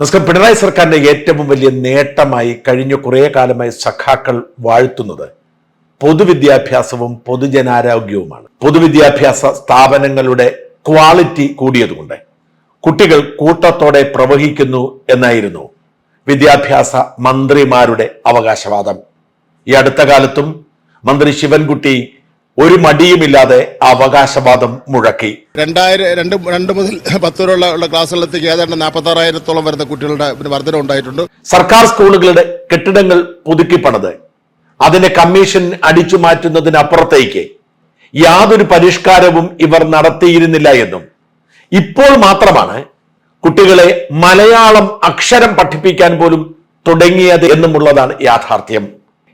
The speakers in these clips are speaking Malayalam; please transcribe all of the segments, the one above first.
നമസ്കാരം. പിണറായി സർക്കാരിന്റെ ഏറ്റവും വലിയ നേട്ടമായി കഴിഞ്ഞ കുറേ കാലമായി സഖാക്കൾ വാഴ്ത്തുന്നത് പൊതുവിദ്യാഭ്യാസവും പൊതുജനാരോഗ്യവുമാണ്. പൊതുവിദ്യാഭ്യാസ സ്ഥാപനങ്ങളുടെ ക്വാളിറ്റി കൂടിയതുകൊണ്ട് കുട്ടികൾ കൂട്ടത്തോടെ പ്രവഹിക്കുന്നു എന്നായിരുന്നു വിദ്യാഭ്യാസ മന്ത്രിമാരുടെ അവകാശവാദം. ഈ അടുത്ത കാലത്തും മന്ത്രി ശിവൻകുട്ടി ഒരു മടിയുമില്ലാതെ അവകാശവാദം മുഴക്കി. രണ്ടായിരം രണ്ട് രണ്ട് മുതൽ പത്ത് വരെയുള്ള ഉള്ള ഏതാണ്ട് നാൽപ്പത്തി ആറായിരത്തോളം വരുന്ന കുട്ടികളുടെ വർധന ഉണ്ടായിട്ടുണ്ട്. സർക്കാർ സ്കൂളുകളുടെ കെട്ടിടങ്ങൾ പുതുക്കിപ്പണത്. അതിനെ കമ്മീഷൻ അടിച്ചു മാറ്റുന്നതിനപ്പുറത്തേക്ക് യാതൊരു പരിഷ്കാരവും ഇവർ നടത്തിയിരുന്നില്ല എന്നും. ഇപ്പോൾ മാത്രമാണ് കുട്ടികളെ മലയാളം അക്ഷരം പഠിപ്പിക്കാൻ പോലും തുടങ്ങിയത് എന്നുമുള്ളതാണ് യാഥാർത്ഥ്യം.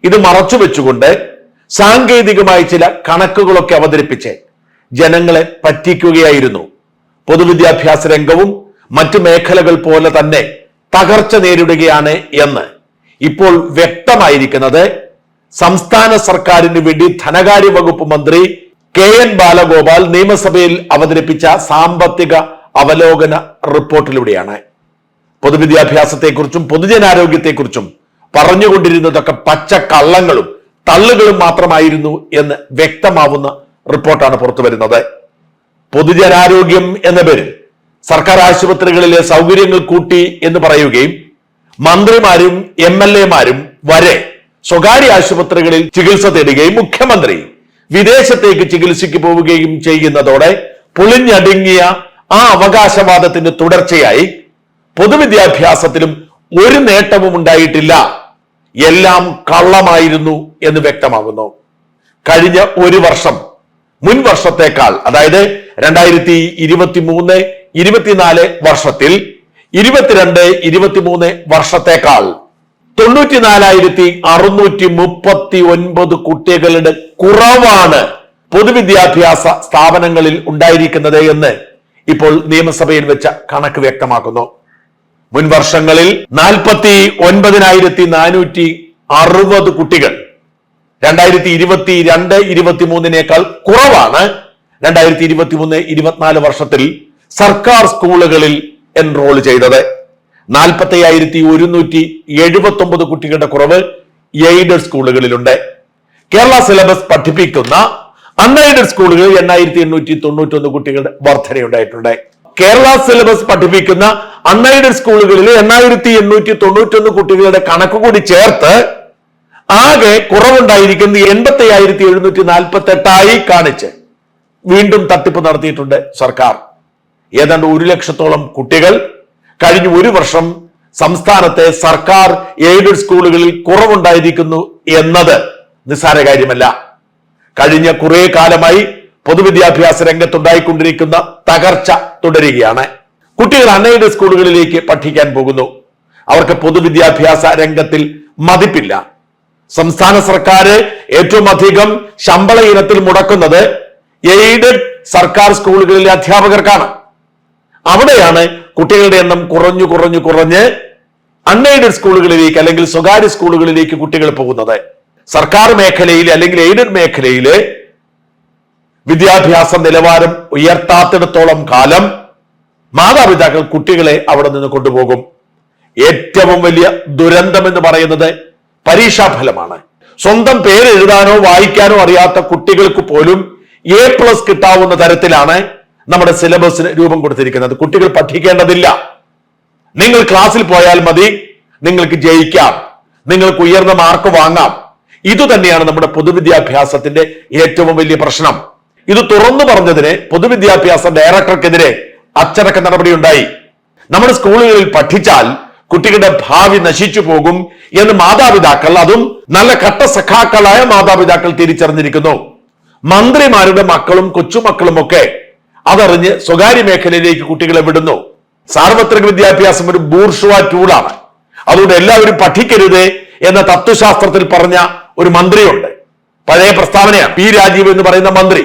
ഇത് മറച്ചു വെച്ചുകൊണ്ട് സാങ്കേതികമായി ചില കണക്കുകളൊക്കെ അവതരിപ്പിച്ച് ജനങ്ങളെ പറ്റിക്കുകയായിരുന്നു. പൊതുവിദ്യാഭ്യാസ രംഗവും മറ്റു മേഖലകൾ പോലെ തന്നെ തകർച്ച നേരിടുകയാണ് എന്ന് ഇപ്പോൾ വ്യക്തമായിരിക്കുന്നത് സംസ്ഥാന സർക്കാരിന് വേണ്ടി ധനകാര്യ വകുപ്പ് മന്ത്രി കെ എൻ ബാലഗോപാൽ നിയമസഭയിൽ അവതരിപ്പിച്ച സാമ്പത്തിക അവലോകന റിപ്പോർട്ടിലൂടെയാണ്. പൊതുവിദ്യാഭ്യാസത്തെക്കുറിച്ചും പൊതുജനാരോഗ്യത്തെക്കുറിച്ചും പറഞ്ഞുകൊണ്ടിരുന്നതൊക്കെ പച്ച കള്ളങ്ങളും തള്ളുകളും മാത്രമായിരുന്നു എന്ന് വ്യക്തമാവുന്ന റിപ്പോർട്ടാണ് പുറത്തു വരുന്നത്. പൊതുജനാരോഗ്യം എന്ന പേരിൽ സർക്കാർ ആശുപത്രികളിലെ സൗകര്യങ്ങൾ കൂട്ടി എന്ന് പറയുകയും മന്ത്രിമാരും എം എൽ എമാരും വരെ സ്വകാര്യ ആശുപത്രികളിൽ ചികിത്സ തേടുകയും മുഖ്യമന്ത്രി വിദേശത്തേക്ക് ചികിത്സയ്ക്ക് പോവുകയും ചെയ്യുന്നതോടെ പൊളിഞ്ഞടുങ്ങിയ ആ അവകാശവാദത്തിന്റെ തുടർച്ചയായി പൊതുവിദ്യാഭ്യാസത്തിലും ഒരു നേട്ടവും ഉണ്ടായിട്ടില്ല. എല്ലാം കള്ളമായിരുന്നു എന്ന് വ്യക്തമാകുന്നു. കഴിഞ്ഞ ഒരു വർഷം മുൻ വർഷത്തേക്കാൾ അതായത് രണ്ടായിരത്തി ഇരുപത്തി മൂന്ന് ഇരുപത്തിനാല് വർഷത്തിൽ ഇരുപത്തിരണ്ട് ഇരുപത്തിമൂന്ന് വർഷത്തേക്കാൾ തൊണ്ണൂറ്റിനാലായിരത്തി അറുന്നൂറ്റി മുപ്പത്തി ഒൻപത് കുട്ടികളുടെ കുറവാണ് പൊതുവിദ്യാഭ്യാസ സ്ഥാപനങ്ങളിൽ ഉണ്ടായിരിക്കുന്നത് എന്ന് ഇപ്പോൾ നിയമസഭയിൽ വെച്ച കണക്ക് വ്യക്തമാക്കുന്നു. മുൻ വർഷങ്ങളിൽ നാൽപ്പത്തി ഒൻപതിനായിരത്തി നാനൂറ്റി അറുപത് കുട്ടികൾ രണ്ടായിരത്തി ഇരുപത്തി രണ്ട് ഇരുപത്തി മൂന്നിനേക്കാൾ കുറവാണ് രണ്ടായിരത്തി ഇരുപത്തി മൂന്ന് ഇരുപത്തിനാല് വർഷത്തിൽ സർക്കാർ സ്കൂളുകളിൽ എൻറോൾ ചെയ്തത്. നാൽപ്പത്തി അയ്യായിരത്തി ഒരുന്നൂറ്റി എഴുപത്തി ഒമ്പത് കുട്ടികളുടെ കുറവ് എയ്ഡഡ് സ്കൂളുകളിലുണ്ട്. കേരള സിലബസ് പഠിപ്പിക്കുന്ന അൺഎയ്ഡഡ് സ്കൂളുകളിൽ എണ്ണായിരത്തി എണ്ണൂറ്റി തൊണ്ണൂറ്റി ഒന്ന് കുട്ടികളുടെ വർധനയുണ്ടായിട്ടുണ്ട്. കേരള സിലബസ് പഠിപ്പിക്കുന്ന അൺഎയ്ഡഡ് സ്കൂളുകളിൽ എണ്ണായിരത്തി എണ്ണൂറ്റി തൊണ്ണൂറ്റി ഒന്ന് കുട്ടികളുടെ കണക്ക് കൂടി ചേർത്ത് ആകെ കുറവുണ്ടായിരിക്കുന്നത് എൺപത്തി അയ്യായിരത്തി എഴുന്നൂറ്റി നാൽപ്പത്തി എട്ടായി കാണിച്ച് വീണ്ടും തട്ടിപ്പ് നടത്തിയിട്ടുണ്ട് സർക്കാർ. ഏതാണ്ട് ഒരു ലക്ഷത്തോളം കുട്ടികൾ കഴിഞ്ഞ ഒരു വർഷം സംസ്ഥാനത്തെ സർക്കാർ എയ്ഡഡ് സ്കൂളുകളിൽ കുറവുണ്ടായിരിക്കുന്നു എന്നത് നിസ്സാര കാര്യമല്ല. കഴിഞ്ഞ കുറെ കാലമായി പൊതുവിദ്യാഭ്യാസ രംഗത്തുണ്ടായിക്കൊണ്ടിരിക്കുന്ന തകർച്ച തുടരുകയാണ്. കുട്ടികൾ അണ്ണയുടെ സ്കൂളുകളിലേക്ക് പഠിക്കാൻ പോകുന്നു. അവർക്ക് പൊതുവിദ്യാഭ്യാസ രംഗത്തിൽ മതിപ്പില്ല. സംസ്ഥാന സർക്കാർ ഏറ്റവും അധികം ശമ്പള ഇനത്തിൽ മുടക്കുന്നത് എയ്ഡഡ് സർക്കാർ സ്കൂളുകളിലെ അധ്യാപകർക്കാണ്. അവിടെയാണ് കുട്ടികളുടെ എണ്ണം കുറഞ്ഞു കുറഞ്ഞു കുറഞ്ഞ് അൺഎയ്ഡഡ് സ്കൂളുകളിലേക്ക് അല്ലെങ്കിൽ സ്വകാര്യ സ്കൂളുകളിലേക്ക് കുട്ടികൾ പോകുന്നത്. സർക്കാർ മേഖലയിൽ അല്ലെങ്കിൽ എയ്ഡഡ് മേഖലയിൽ വിദ്യാഭ്യാസ നിലവാരം ഉയർത്താത്തിടത്തോളം കാലം മാതാപിതാക്കൾ കുട്ടികളെ അവിടെ നിന്ന് കൊണ്ടുപോകും. ഏറ്റവും വലിയ ദുരന്തം എന്ന് പറയുന്നത് പരീക്ഷാഫലമാണ് സ്വന്തം പേര് എഴുതാനോ വായിക്കാനോ അറിയാത്ത കുട്ടികൾക്ക് പോലും എ പ്ലസ് കിട്ടാവുന്ന തരത്തിലാണ് നമ്മുടെ സിലബസിന് രൂപം കൊടുത്തിരിക്കുന്നത്. കുട്ടികൾ പഠിക്കേണ്ടതില്ല. നിങ്ങൾ ക്ലാസ്സിൽ പോയാൽ മതി. നിങ്ങൾക്ക് ജയിക്കാം. നിങ്ങൾക്ക് ഉയർന്ന മാർക്ക് വാങ്ങാം. ഇതുതന്നെയാണ് നമ്മുടെ പൊതുവിദ്യാഭ്യാസത്തിന്റെ ഏറ്റവും വലിയ പ്രശ്നം. ഇത് തുറന്നു പറഞ്ഞതിന് പൊതുവിദ്യാഭ്യാസ ഡയറക്ടർക്കെതിരെ അച്ചടക്ക നടപടി ഉണ്ടായി നമ്മുടെ സ്കൂളുകളിൽ പഠിച്ചാൽ കുട്ടികളുടെ ഭാവി നശിച്ചു പോകും എന്ന് മാതാപിതാക്കൾ അതും നല്ല കട്ട സഖാക്കളായ മാതാപിതാക്കൾ തിരിച്ചറിഞ്ഞിരിക്കുന്നു. മന്ത്രിമാരുടെ മക്കളും കൊച്ചുമക്കളും ഒക്കെ അതറിഞ്ഞ് സ്വകാര്യ മേഖലയിലേക്ക് കുട്ടികളെ വിടുന്നു. സാർവത്രിക വിദ്യാഭ്യാസം ഒരു ബൂർഷുവ ടൂളാണ്. അതുകൊണ്ട് എല്ലാവരും പഠിക്കരുത് എന്ന തത്വശാസ്ത്രത്തിൽ പറഞ്ഞ ഒരു മന്ത്രിയുണ്ട്. പഴയ പ്രസ്താവനയാണ് പി രാജീവ് എന്ന് പറയുന്ന മന്ത്രി.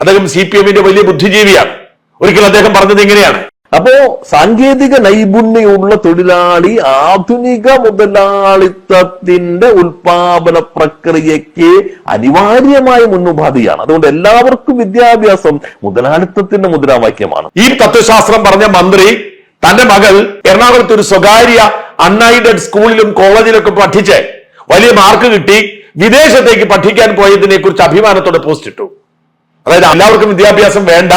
അദ്ദേഹം സി പി എമ്മിന്റെ വലിയ ബുദ്ധിജീവിയാണ്. ഒരിക്കൽ അദ്ദേഹം പറഞ്ഞത് ഇങ്ങനെയാണ്. അപ്പോ സാങ്കേതിക നൈപുണ്യമുള്ള തൊഴിലാളി ആധുനിക മുതലാളിത്തത്തിന്റെ ഉൽപാദന പ്രക്രിയയ്ക്ക് അനിവാര്യമായ മുന്നുപാധിയാണ് അതുകൊണ്ട് എല്ലാവർക്കും വിദ്യാഭ്യാസം മുതലാളിത്തത്തിന്റെ മുദ്രാവാക്യമാണ്. ഈ തത്വശാസ്ത്രം പറഞ്ഞ മന്ത്രി തന്റെ മകൾ എറണാകുളത്ത് ഒരു സ്വകാര്യ അൺഎയ്ഡഡ് സ്കൂളിലും കോളേജിലൊക്കെ പഠിച്ച് വലിയ മാർക്ക് കിട്ടി വിദേശത്തേക്ക് പഠിക്കാൻ പോയതിനെ കുറിച്ച് അഭിമാനത്തോടെ പോസ്റ്റ് ഇട്ടു. അതായത് എല്ലാവർക്കും വിദ്യാഭ്യാസം വേണ്ട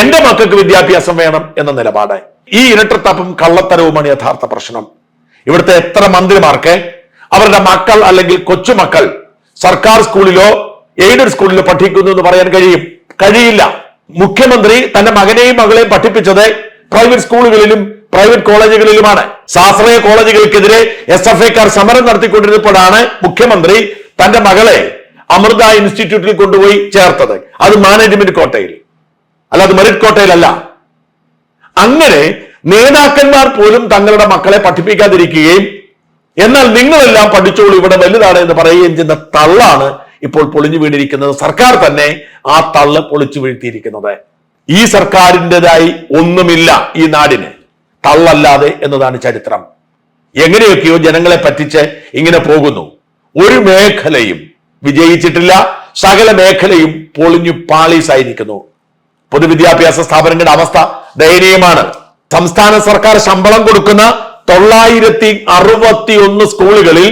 എന്റെ മക്കൾക്ക് വിദ്യാഭ്യാസം വേണം എന്ന നിലപാട്. ഈ ഇരട്ടത്തപ്പും കള്ളത്തരവുമാണ് യഥാർത്ഥ പ്രശ്നം. ഇവിടുത്തെ എത്ര മന്ത്രിമാർക്ക് അവരുടെ മക്കൾ അല്ലെങ്കിൽ കൊച്ചുമക്കൾ സർക്കാർ സ്കൂളിലോ എയ്ഡഡ് സ്കൂളിലോ പഠിക്കുന്നു എന്ന് പറയാൻ കഴിയും? കഴിയില്ല. മുഖ്യമന്ത്രി തന്റെ മകനെയും മകളെയും പഠിപ്പിച്ചത് പ്രൈവറ്റ് സ്കൂളുകളിലും പ്രൈവറ്റ് കോളേജുകളിലുമാണ്. ശാസ്ത്രീയ കോളേജുകൾക്കെതിരെ എസ് എഫ് ഐക്കാർ സമരം നടത്തിക്കൊണ്ടിരുന്നപ്പോഴാണ് മുഖ്യമന്ത്രി തന്റെ മകളെ അമൃത ഇൻസ്റ്റിറ്റ്യൂട്ടിൽ കൊണ്ടുപോയി ചേർത്തത്. അത് മാനേജ്മെന്റ് കോട്ടയിൽ. അത് മെറിറ്റ് കോട്ടയിലല്ല. അങ്ങനെ നേതാക്കന്മാർ പോലും തങ്ങളുടെ മക്കളെ പഠിപ്പിക്കാതിരിക്കുകയും എന്നാൽ നിങ്ങളെല്ലാം പഠിച്ചോളൂ ഇവിടെ വലുതാണ് എന്ന് പറയുകയും ചെയ്യുന്ന തള്ളാണ് ഇപ്പോൾ പൊളിഞ്ഞു വീണിരിക്കുന്നത്. സർക്കാർ തന്നെ ആ തള്ള് പൊളിച്ചു വീഴ്ത്തിയിരിക്കുന്നത്. ഈ സർക്കാരിന്റെതായി ഒന്നുമില്ല ഈ നാടിന്. തള്ളല്ലാതെ എന്നതാണ് ചരിത്രം. എങ്ങനെയൊക്കെയോ ജനങ്ങളെ പറ്റിച്ച് ഇങ്ങനെ പോകുന്നു. ഒരു മേഖലയും വിജയിച്ചിട്ടില്ല. സകല മേഖലയും പൊളിഞ്ഞു പാളീസായിരിക്കുന്നു പൊതുവിദ്യാഭ്യാസ സ്ഥാപനങ്ങളുടെ അവസ്ഥ ദയനീയമാണ്. സംസ്ഥാന സർക്കാർ ശമ്പളം കൊടുക്കുന്ന തൊള്ളായിരത്തി അറുപത്തി ഒന്ന് സ്കൂളുകളിൽ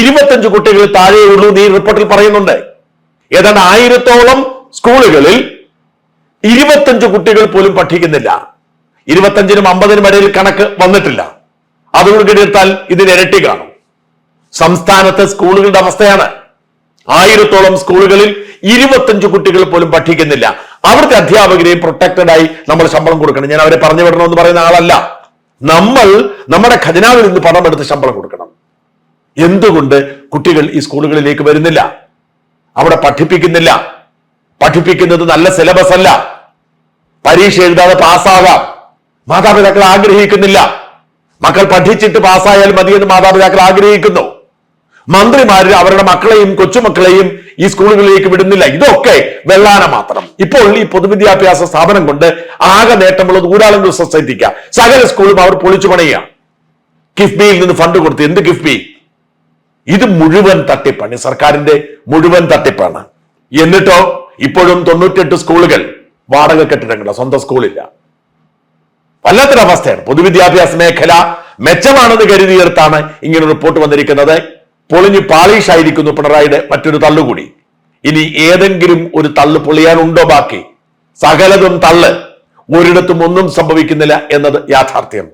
ഇരുപത്തഞ്ച് കുട്ടികൾ താഴെയുള്ളൂ നീ റിപ്പോർട്ടിൽ പറയുന്നുണ്ട്. ഏതാണ്ട് ആയിരത്തോളം സ്കൂളുകളിൽ ഇരുപത്തഞ്ച് കുട്ടികൾ പോലും പഠിക്കുന്നില്ല. ഇരുപത്തഞ്ചിനും അമ്പതിനും ഇടയിൽ കണക്ക് വന്നിട്ടില്ല. അതുകൊണ്ട് എടുത്താൽ ഇതിന് ഇരട്ടി കാണും. സംസ്ഥാനത്തെ സ്കൂളുകളുടെ അവസ്ഥയാണ് ആയിരത്തോളം സ്കൂളുകളിൽ ഇരുപത്തഞ്ച് കുട്ടികൾ പോലും പഠിക്കുന്നില്ല. അവിടുത്തെ അധ്യാപകരെയും പ്രൊട്ടക്റ്റഡ് ആയി നമ്മൾ ശമ്പളം കൊടുക്കണം. ഞാൻ അവരെ പറഞ്ഞു വിടണമെന്ന് പറയുന്ന ആളല്ല. നമ്മൾ നമ്മുടെ ഖജനാവിൽ നിന്ന് പണം എടുത്ത് ശമ്പളം കൊടുക്കണം. എന്തുകൊണ്ട് കുട്ടികൾ ഈ സ്കൂളുകളിലേക്ക് വരുന്നില്ല? അവിടെ പഠിപ്പിക്കുന്നില്ല. പഠിപ്പിക്കുന്നത് നല്ല സിലബസ് അല്ല. പരീക്ഷ എഴുതാതെ പാസ്സാകാം. മാതാപിതാക്കൾ ആഗ്രഹിക്കുന്നില്ല. മക്കൾ പഠിച്ചിട്ട് പാസ്സായാൽ മതിയെന്ന് മാതാപിതാക്കൾ ആഗ്രഹിക്കുന്നു. മന്ത്രിമാര് അവരുടെ മക്കളെയും കൊച്ചുമക്കളെയും ഈ സ്കൂളുകളിലേക്ക് വിടുന്നില്ല. ഇതൊക്കെ വെള്ളാന മാത്രം. ഇപ്പോൾ ഈ പൊതുവിദ്യാഭ്യാസ സ്ഥാപനം കൊണ്ട് ആകെ നേട്ടമുള്ളത് ഊരാളുങ്കൽ സൊസൈറ്റിക്ക. സകല സ്കൂളും അവർ പൊളിച്ചു പണിയുക കിഫ്ബിയിൽ നിന്ന് ഫണ്ട് കൊടുത്ത് എന്ത് കിഫ്ബി? ഇത് മുഴുവൻ തട്ടിപ്പാണ്. സർക്കാരിന്റെ മുഴുവൻ തട്ടിപ്പാണ്. എന്നിട്ടോ ഇപ്പോഴും തൊണ്ണൂറ്റെട്ട് സ്കൂളുകൾ വാടക കെട്ടിടങ്ങളാണ് സ്വന്തം സ്കൂളില്ല. വല്ലാത്തൊരവസ്ഥയാണ്. പൊതുവിദ്യാഭ്യാസ മേഖല മെച്ചമാണെന്ന് കരുതിയെടുത്താണ് ഇങ്ങനെ റിപ്പോർട്ട് വന്നിരിക്കുന്നത്. പൊളിഞ്ഞു പാളീഷായിരിക്കുന്നു പിണറായിയുടെ മറ്റൊരു തള്ളുകൂടി. ഇനി ഏതെങ്കിലും ഒരു തള്ളു പൊളിയാനുണ്ടോ ബാക്കി? സകലതും തള്ള്. ഒരിടത്തും ഒന്നും സംഭവിക്കുന്നില്ല എന്നത് യാഥാർത്ഥ്യം.